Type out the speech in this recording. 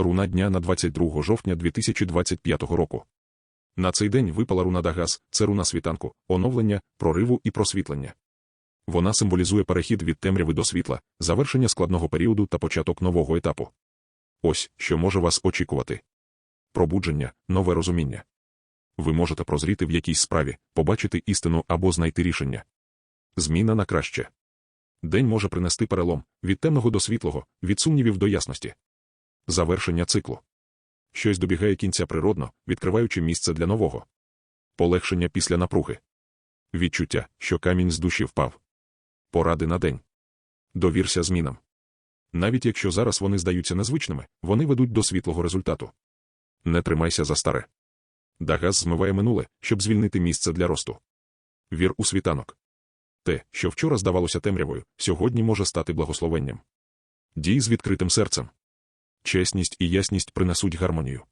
Руна дня на 22 жовтня 2025 року. На цей день випала руна Дагаз, це руна світанку, оновлення, прориву і просвітлення. Вона символізує перехід від темряви до світла, завершення складного періоду та початок нового етапу. Ось що може вас очікувати: пробудження, нове розуміння. Ви можете прозріти в якійсь справі, побачити істину або знайти рішення. Зміна на краще. День може принести перелом від темного до світлого, від сумнівів до ясності. Завершення циклу. Щось добігає кінця природно, відкриваючи місце для нового. Полегшення після напруги. Відчуття, що камінь з душі впав. Поради на день. Довірся змінам. Навіть якщо зараз вони здаються незвичними, вони ведуть до світлого результату. Не тримайся за старе. Дагаз змиває минуле, щоб звільнити місце для росту. Вір у світанок. Те, що вчора здавалося темрявою, сьогодні може стати благословенням. Дій з відкритим серцем. Чесність і ясність принесуть гармонію.